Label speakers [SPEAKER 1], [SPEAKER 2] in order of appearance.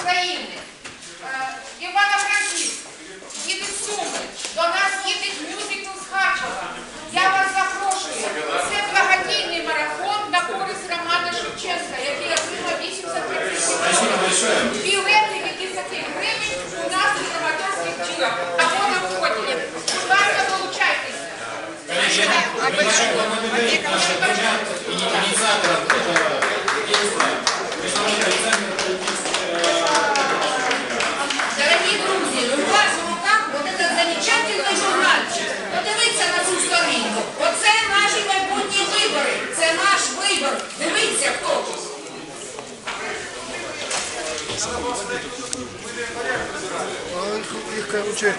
[SPEAKER 1] України, е, Івано-Франківськ, їдуть Суми, до нас їде мюзикл з Харкова. Я вас запрошую. Це благодійний марафон на користь Романа Шевченка, який отримав 80 гривень. Білети від 10 гривень у нас у Краматорських джирах або на вході. Будь ласка, долучайтеся.
[SPEAKER 2] Их, короче,